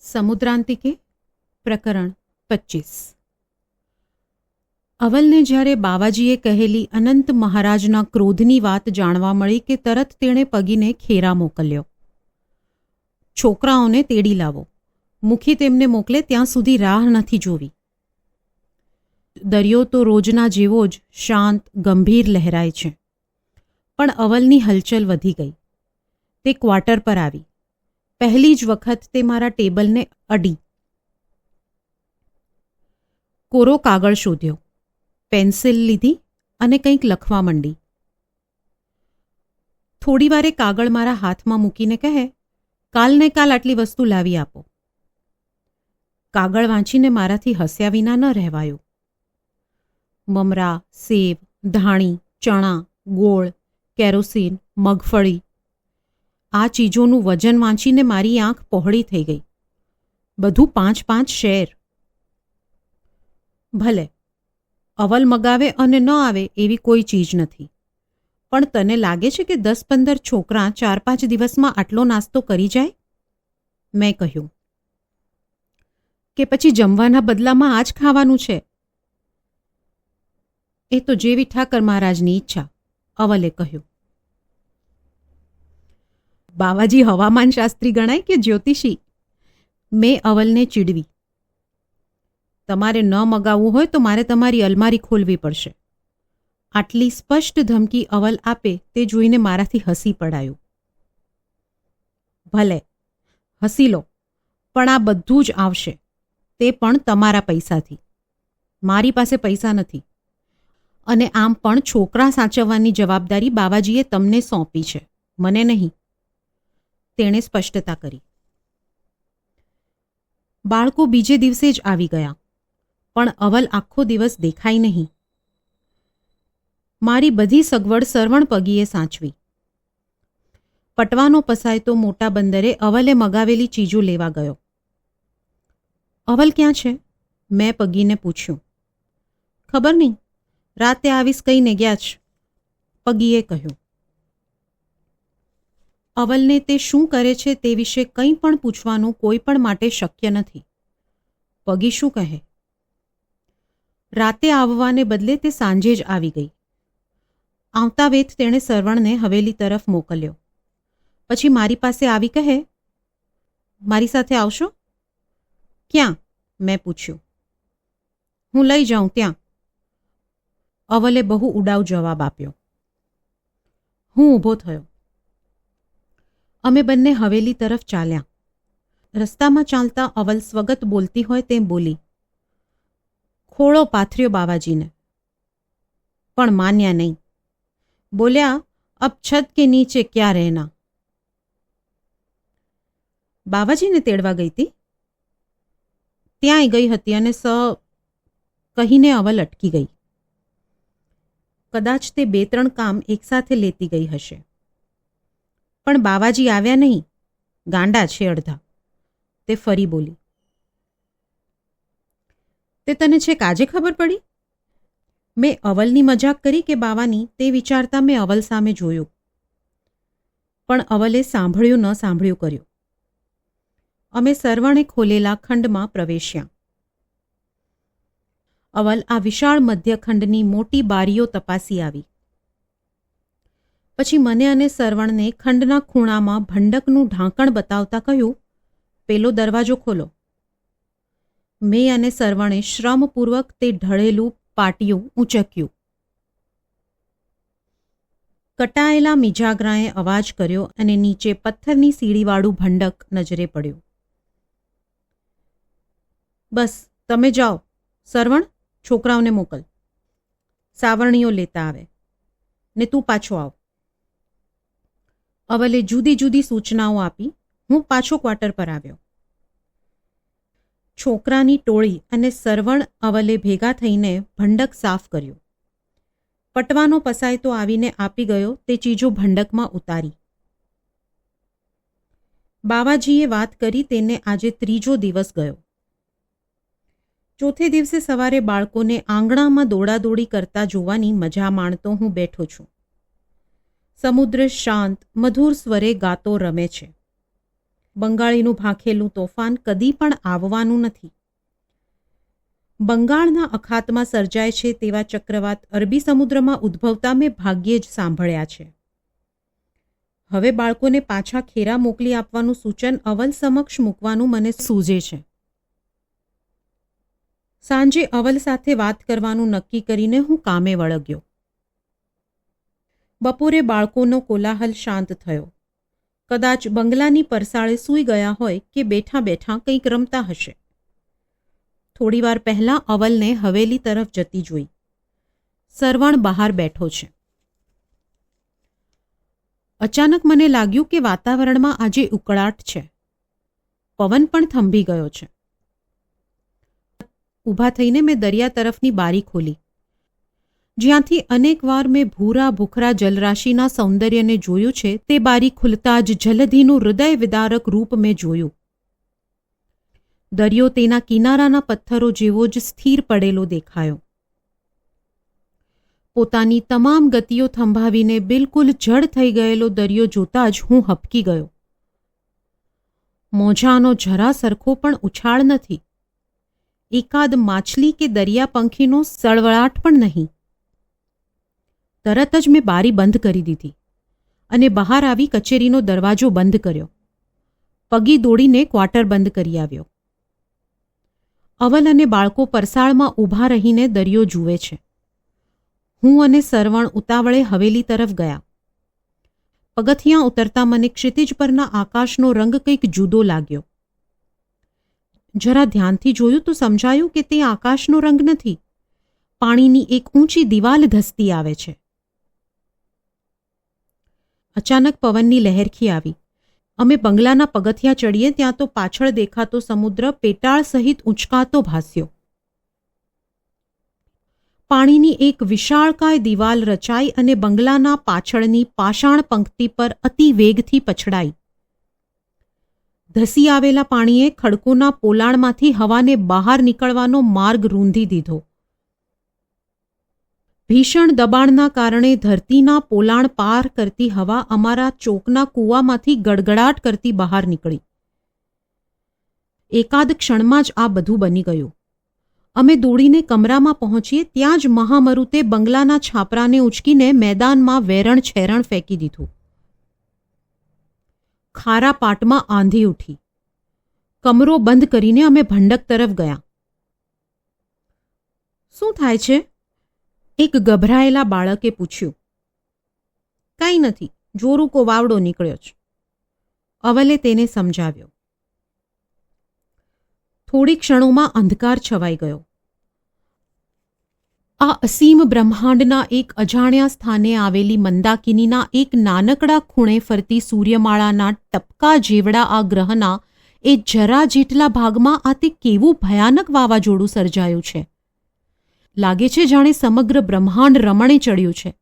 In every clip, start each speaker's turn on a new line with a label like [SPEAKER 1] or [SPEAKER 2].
[SPEAKER 1] સમુદ્રાંતિકે, પ્રકરણ પચીસ. અવલને જ્યારે બાવાજીએ કહેલી અનંત મહારાજના ક્રોધની વાત જાણવા મળી કે તરત તેણે પગીને ખેરા મોકલ્યો. છોકરાઓને તેડી લાવો. મુખી તેમને મોકલે ત્યાં સુધી રાહ નથી જોવી. દરિયો તો રોજના જેવો જ શાંત, ગંભીર લહેરાય છે. પણ અવલની હલચલ વધી ગઈ. તે ક્વાર્ટર પર આવી. પહેલી જ વખત તે મારા ટેબલને અડી. કોરો કાગળ શોધ્યો. પેન્સિલ લીધી અને કંઈક લખવા માંડી. થોડી વારે કાગળ મારા હાથમાં મૂકીને કહે, કાલને કાલ આટલી વસ્તુ લાવી આપો. કાગળ વાંચીને મારાથી હસ્યા વિના ન રહેવાયું. મમરા, સેવ, ધાણી, ચણા, ગોળ, કેરોસીન, મગફળી આ ચીજોનું વજન વાંચીને મારી આંખ પહોળી થઈ ગઈ. બધું પાંચ પાંચ શેર. ભલે, અવલ મગાવે અને ન આવે એવી કોઈ ચીજ નથી. પણ તને લાગે છે કે દસ પંદર છોકરા ચાર પાંચ દિવસમાં આટલો નાસ્તો કરી જાય? મેં કહ્યું. કે પછી જમવાના બદલામાં આ જ ખાવાનું છે? એ તો જેવી ઠાકર મહારાજની ઈચ્છા, અવલે કહ્યું. બાવાજી હવામાન શાસ્ત્રી ગણાય કે જ્યોતિષી? મેં અવલને ચીડવી. તમારે ન મગાવવું હોય તો મારે તમારી અલમારી ખોલવી પડશે. આટલી સ્પષ્ટ ધમકી અવલ આપે તે જોઈને મારાથી હસી પડાયું. ભલે, હસી લો, પણ આ બધું જ આવશે. તે પણ તમારા પૈસાથી. મારી પાસે પૈસા નથી. અને આમ પણ છોકરા સાચવવાની જવાબદારી બાવાજીએ તમને સોંપી છે. મને નહીં. તેણે સ્પષ્ટતા કરી. બાળકો બીજે દિવસે જ આવી ગયા, પણ અવલ આખો દિવસ દેખાઈ નહીં. મારી બધી સગવડ સરવણ પગીએ સાચવી. પટવાનો પસાયતો મોટા બંદરે અવલે મગાવેલી ચીજો લેવા ગયો. અવલ ક્યાં છે? મેં પગીને પૂછ્યું. ખબર નહીં, રાતે આવીશ કહીને ગયા જ, પગીએ કહ્યું. અવલને તે શું કરે છે તે વિશે કંઈ પણ પૂછવાનું કોઈ પણ માટે શક્ય નથી. પગી શું કહે? રાતે આવવાને બદલે તે સાંજે જ આવી ગઈ. આવતા વેત તેણે સરવણને હવેલી તરફ મોકલ્યો. પછી મારી પાસે આવી કહે, મારી સાથે આવશો? ક્યાં? મેં પૂછ્યું. હું લઈ જાઉં, ત્યાં. અવલે બહુ ઉડાવ જવાબ આપ્યો. હું ઊભો થયો. અમે બંને હવેલી તરફ ચાલ્યા. રસ્તામાં ચાલતા અવલ સ્વગત બોલતી હોય તેમ બોલી, ખોળો પાથર્યો બાવાજીને. પણ માન્યા નહીં. બોલ્યા, અબ છત કે નીચે ક્યાં રહેના? બાવાજીને તેડવા ગઈ હતી ત્યાંય ગઈ હતી અને સ કહીને અવલ અટકી ગઈ. કદાચ તે બે ત્રણ કામ એકસાથે લેતી ગઈ હશે. પણ બાવાજી આવ્યા નહીં. ગાંડા છે અડધા. તે ફરી બોલી. તે તને છેક આજે ખબર પડી? મેં અવલની મજાક કરી કે બાવાની તે વિચારતા મેં અવલ સામે જોયું. પણ અવલે સાંભળ્યું ન સાંભળ્યું કર્યું. અમે સરવણે ખોલેલા ખંડમાં પ્રવેશ્યા. અવલ આ વિશાળ મધ્યખંડની મોટી બારીઓ તપાસી આવી. પછી મને અને સરવણને ખંડના ખૂણામાં ભંડકનું ઢાંકણ બતાવતા કહ્યું, પેલો દરવાજો ખોલો. મેં અને સરવણે શ્રમપૂર્વક તે ઢળેલું પાટિયું ઊંચક્યું કટાયેલા મિજાગરાએ અવાજ કર્યો અને નીચે પથ્થરની સીડીવાળું ભંડક નજરે પડ્યું. બસ, તમે જાઓ. સરવણ, છોકરાઓને મોકલ. સાવરણીઓ લેતા આવે. ને તું પાછો આવ. અવલે જુદી જુદી સૂચનાઓ આપી હું પાછો ક્વાર્ટર પર આવ્યો. છોકરાની ટોળી અને સરવણ અવલે ભેગા થઈને ભંડક સાફ કર્યું. પટવાનો પસાયતો આવીને આપી ગયો તે ચીજો ભંડકમાં ઉતારી. બાવાજીએ વાત કરી તેને આજે ત્રીજો દિવસ ગયો. ચોથે દિવસે સવારે બાળકોને આંગણામાં દોડાદોડી કરતા જોવાની મજા માણતો હું બેઠો છું. સમુદ્ર શાંત, મધુર સ્વરે ગાતો રમે છે. બંગાળીનું ભાંખેલું તોફાન કદી પણ આવવાનું નથી. બંગાળના અખાતમાં સર્જાય છે તેવા ચક્રવાત અરબી સમુદ્રમાં ઉદ્ભવતા મેં ભાગ્યે જ સાંભળ્યા છે. હવે બાળકોને પાછા ખેરા મોકલી આપવાનું સૂચન અવલ સમક્ષ મૂકવાનું મને સૂઝે છે. સાંજે અવલ સાથે વાત કરવાનું નક્કી કરીને હું કામે વળગ્યો. બપોરે બાળકોનો કોલાહલ શાંત થયો. કદાચ બંગલાની પરસાળે સૂઈ ગયા હોય કે બેઠા બેઠા કંઈક રમતા હશે. થોડીવાર પહેલાં અવલને હવેલી તરફ જતી જોઈ. સરવણ બહાર બેઠો છે. અચાનક મને લાગ્યું કે વાતાવરણમાં આજે ઉકળાટ છે. પવન પણ થંભી ગયો છે. ઊભા થઈને મેં દરિયા તરફની બારી ખોલી. જ્યાંથી અનેકવાર મેં ભૂરા ભૂખરા જલરાશિના સૌંદર્યને જોયું છે, તે બારી ખુલતા જ જલધિનું હૃદય વિદારક રૂપ મેં જોયું. દરિયો તેના કિનારાના પથ્થરો જેવો જ સ્થિર પડેલો દેખાયો. પોતાની તમામ ગતિઓ થંભાવીને બિલકુલ જડ થઈ ગયેલો દરિયો જોતા જ હું હપકી ગયો. મોજાનો જરા સરખો પણ ઉછાળ નથી. એકાદ માછલી કે દરિયા પંખીનો સળવળાટ પણ નહીં. તરત જ મેં બારી બંધ કરી દીધી અને બહાર આવી કચેરીનો દરવાજો બંધ કર્યો. પગી દોડીને ક્વાર્ટર બંધ કરી આવ્યો. અવલ અને બાળકો પરસાળમાં ઊભા રહીને દરિયો જુએ છે. હું અને સરવણ ઉતાવળે હવેલી તરફ ગયા. પગથિયાં ઉતરતા મને ક્ષિતિજ પરના આકાશનો રંગ કંઈક જુદો લાગ્યો. જરા ધ્યાનથી જોયું તો સમજાયું કે તે આકાશનો રંગ નથી. પાણીની એક ઊંચી દિવાલ ધસતી આવે છે. અચાનક પવનની લહેરખી આવી. અમે બંગલાના પગથિયાં ચડીએ ત્યાં તો પાછળ દેખાતો સમુદ્ર પેટાળ સહિત ઉંચકાતો ભાસ્યો. પાણીની એક વિશાળકાય દિવાલ રચાઈ અને બંગલાના પાછળની પાષાણ પંક્તિ પર અતિ વેગથી પછડાઈ. ધસી આવેલા પાણીએ ખડકોના પોલાણમાંથી હવાને બહાર નીકળવાનો માર્ગ રૂંધી દીધો. ભીષણ દબાણના કારણે ધરતીના પોલાણ પાર કરતી હવા અમારા ચોકના કૂવામાંથી ગડગડાટ કરતી બહાર નીકળી. એકાદ ક્ષણમાં જ આ બધું બની ગયું. અમે દોડીને કમરામાં પહોંચીએ ત્યાં જ મહામરુતે બંગલાના છાપરાને ઉચકીને મેદાનમાં વેરણ છેરણ ફેંકી દીધું. ખારા પાટમાં આંધી ઉઠી. કમરો બંધ કરીને અમે ભંડક તરફ ગયા. શું થાય છે? એક ગભરાયેલા બાળકે પૂછ્યું, કાંઈ નથી જોરુકો વાવડો નીકળ્યો છે. અવલે તેને સમજાવ્યો, થોડી ક્ષણોમાં અંધકાર છવાઈ ગયો. આ અસીમ બ્રહ્માંડના એક અજાણ્યા સ્થાને આવેલી મંદાકિનીના એક નાનકડા ખૂણે ફરતી સૂર્યમાળાના ટપકા જેવડા આ ગ્રહના એ જરા જેટલા ભાગમાં આ તે કેવું ભયાનક વાવાઝોડું સર્જાયું છે. લાગે છે જાણે સમગ્ર બ્રહ્માંડ રમણે ચડ્યું છે.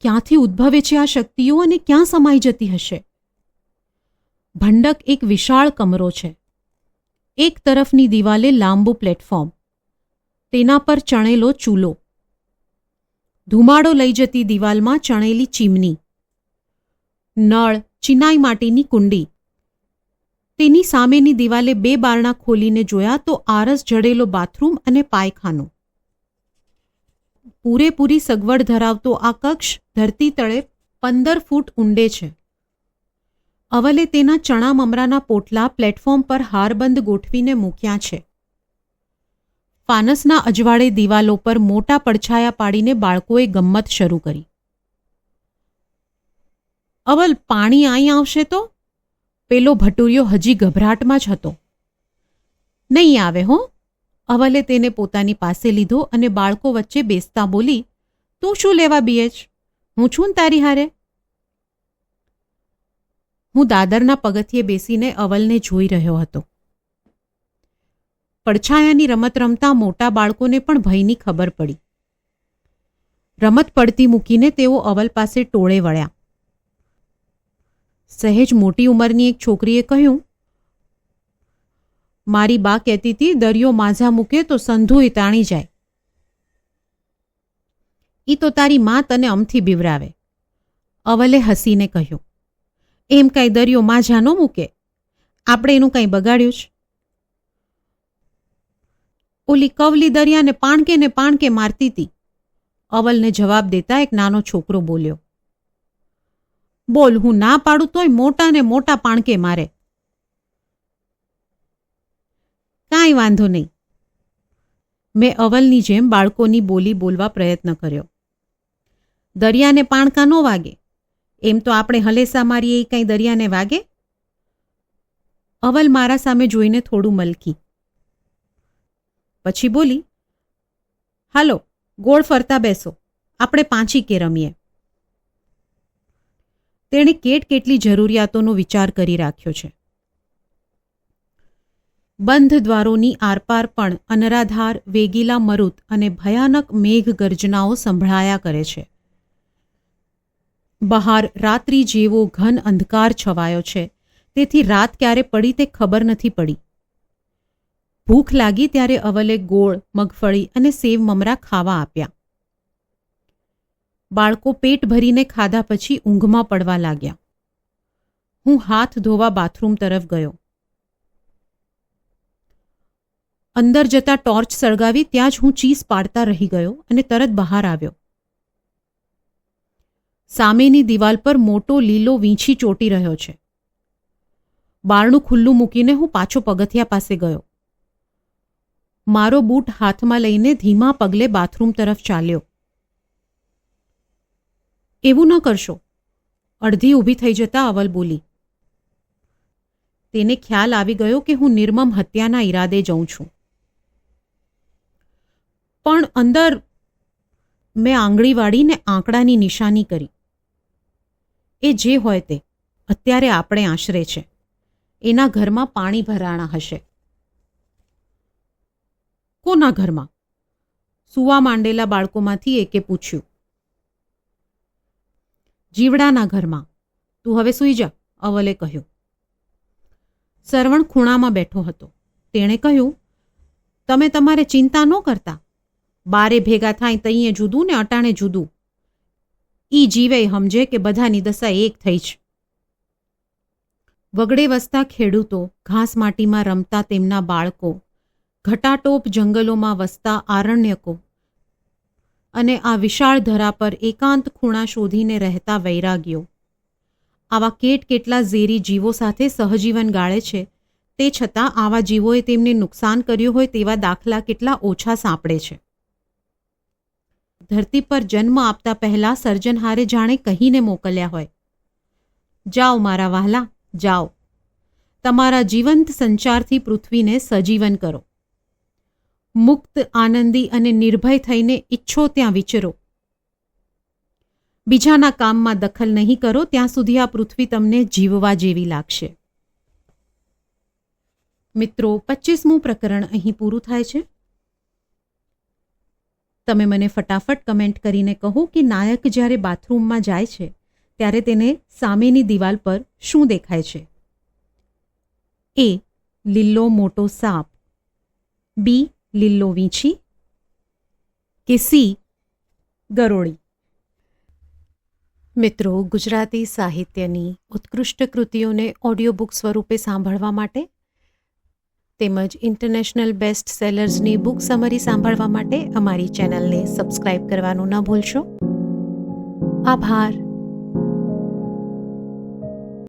[SPEAKER 1] ક્યાંથી ઉદ્ભવે છે આ શક્તિઓ અને ક્યાં સમાઈ જતી હશે? ભંડક એક વિશાળ કમરો છે. એક તરફની દિવાલે લાંબુ પ્લેટફોર્મ. તેના પર ચણેલો ચૂલો. ધુમાડો લઈ જતી દિવાલમાં ચણેલી ચીમની. નળ, ચિનાઈ માટીની કુંડી. તેની સામેની દિવાલે બે બારણા ખોલીને જોયા તો આરસ, જડેલો બાથરૂમ અને પાયખાનું. પૂરેપૂરી સગવડ ધરાવતો આ કક્ષ ધરતી તળે પંદર ફૂટ ઊંડે છે. અવલે તેના ચણા મમરાના પોટલા પ્લેટફોર્મ પર હારબંધ ગોઠવીને મૂક્યા છે. ફાનસના અજવાળે દિવાલો પર મોટા પડછાયા પાડીને બાળકોએ ગમ્મત શરૂ કરી. અવલ, પાણી અહીં આવશે તો? પેલો ભટુરિયો હજી ગભરાટમાં જ હતો. નહીં આવે હો. અવલે તેને પોતાની પાસે લીધો અને બાળકો વચ્ચે બેસતા બોલી, તું શું લેવા બીએચ? હું છું ને તારી હારે? હું દાદરના પગથિયે બેસીને અવલને જોઈ રહ્યો હતો. પડછાયાની રમત રમતા મોટા બાળકોને પણ ભયની ખબર પડી. રમત પડતી મૂકીને તેઓ અવલ પાસે ટોળે વળ્યા. સહેજ મોટી ઉંમરની એક છોકરીએ કહ્યું મારી બા કહેતી હતી, દરિયો માઝા મૂકે તો સંધુય તાણી જાય. ઈ તો તારી માં તને અમથી બીવરાવે. અવલે હસીને કહ્યું, એમ કાંઈ દરિયો માઝા ન મૂકે? આપણે એનું કંઈ બગાડ્યું છે? ઓલી કવલી દરિયાને પાણકે ને પાણકે મારતી હતી અવલને જવાબ દેતા એક નાનો છોકરો બોલ્યો, બોલ, હું ના પાડું તોય મોટા ને મોટા પાણકે મારે. કાંઈ વાંધો નહીં. મેં અવલની જેમ બાળકોની બોલી બોલવા પ્રયત્ન કર્યો. દરિયાને પાણકા ન વાગે. એમ તો આપણે હલેસા મારીએ એ કંઈ દરિયાને વાગે? અવલ મારા સામે જોઈને થોડું મલકી. પછી બોલી, હાલો, ગોળ ફરતા બેસો. આપણે પાંચી કે રમીએ. તેણે કેટ કેટલી જરૂરિયાતોનો વિચાર કરી રાખ્યો છે. બંધ દ્વારોની આરપાર પણ અનરાધાર, વેગીલા મરુત અને ભયાનક મેઘ ગર્જનાઓ સંભળાયા કરે છે. બહાર રાત્રિ જેવો ઘન અંધકાર છવાયો છે. તેથી રાત ક્યારે પડી તે ખબર નથી પડી. ભૂખ લાગી ત્યારે અવલે ગોળ, મગફળી અને સેવ મમરા ખાવા આપ્યા. બાળકો પેટ ભરીને ખાધા પછી ઊંઘમાં પડવા લાગ્યા. હું હાથ ધોવા બાથરૂમ તરફ ગયો. અંદર જતા ટોર્ચ સળગાવી ત્યાં જ હું ચીસ પાડતા રહી ગયો અને તરત બહાર આવ્યો. સામેની દિવાલ પર મોટો લીલો વીંછી ચોટી રહ્યો છે. બારણું ખુલ્લું મૂકીને હું પાછો પગથિયા પાસે ગયો. મારો બૂટ હાથમાં લઈને ધીમા પગલે બાથરૂમ તરફ ચાલ્યો. એવું ન કરશો, અડધી ઊભી થઈ જતા અવલ બોલી. તેને ખ્યાલ આવી ગયો કે હું નિર્મમ હત્યાના ઈરાદે જઉં છું. પણ અંદર મેં આંગળી વાળીને આંકડાની નિશાની કરી. એ જે હોય તે, અત્યારે આપણે આશરે છે. એના ઘરમાં પાણી ભરાણા હશે. કોના ઘરમાં? સુવા માંડેલા બાળકોમાંથી એકે પૂછ્યું. જીવડાના ઘરમાં. તું હવે સૂઈ જા, અવલે કહ્યું. સરવણ ખૂણામાં બેઠો હતો. તેણે કહ્યું, તમે તમારે ચિંતા ન કરતા. બારે ભેગા થાય તઈએ જુદું ને અટાણે જુદું. ઈ જીવે સમજે કે બધાની દશા એક થઈ છે વગડે વસતા ખેડૂતો ઘાસ માટીમાં રમતા તેમના બાળકો, ઘટાટોપ જંગલોમાં વસતા આરણ્યકો અને આ વિશાળ ધરા પર એકાંત ખૂણા શોધીને રહેતા વૈરાગ્યો આવા કેટ કેટલા ઝેરી જીવો સાથે સહજીવન ગાળે છે, તે છતાં આવા જીવોએ તેમને નુકસાન કર્યું હોય તેવા દાખલા કેટલા ઓછા સાંપડે છે. ધરતી પર જન્મ આપતા પહેલા સર્જનહારે જાણે કહીને મોકલ્યા હોય. જાઓ મારા વહાલા, જાઓ. તમારા જીવંત સંચારથી પૃથ્વીને સજીવન કરો. મુક્ત, આનંદી અને નિર્ભય થઈને ઈચ્છો ત્યાં વિચરો. બીજાના કામમાં દખલ નહીં કરો, ત્યાં સુધી આ પૃથ્વી તમને જીવવા જેવી લાગશે. મિત્રો પચીસમું પ્રકરણ અહીં પૂરું થાય છે. તમે મને ફટાફટ કમેન્ટ કરીને કહો કે નાયક જ્યારે બાથરૂમમાં જાય છે, ત્યારે તેને સામેની દિવાલ પર શું દેખાય છે? એ, લીલો મોટો સાપ. બી, લીલો વીંછી. કે સી, ગરોળી. મિત્રો, ગુજરાતી સાહિત્યની ઉત્કૃષ્ટ કૃતિઓને ઓડિયો બુક સ્વરૂપે સાંભળવા માટે તેમજ ઇન્ટરનેશનલ બેસ્ટ સેલર્સની બુક સમરી સાંભળવા માટે અમારી ચેનલને સબસ્ક્રાઇબ કરવાનું ન ભૂલશો. આભાર.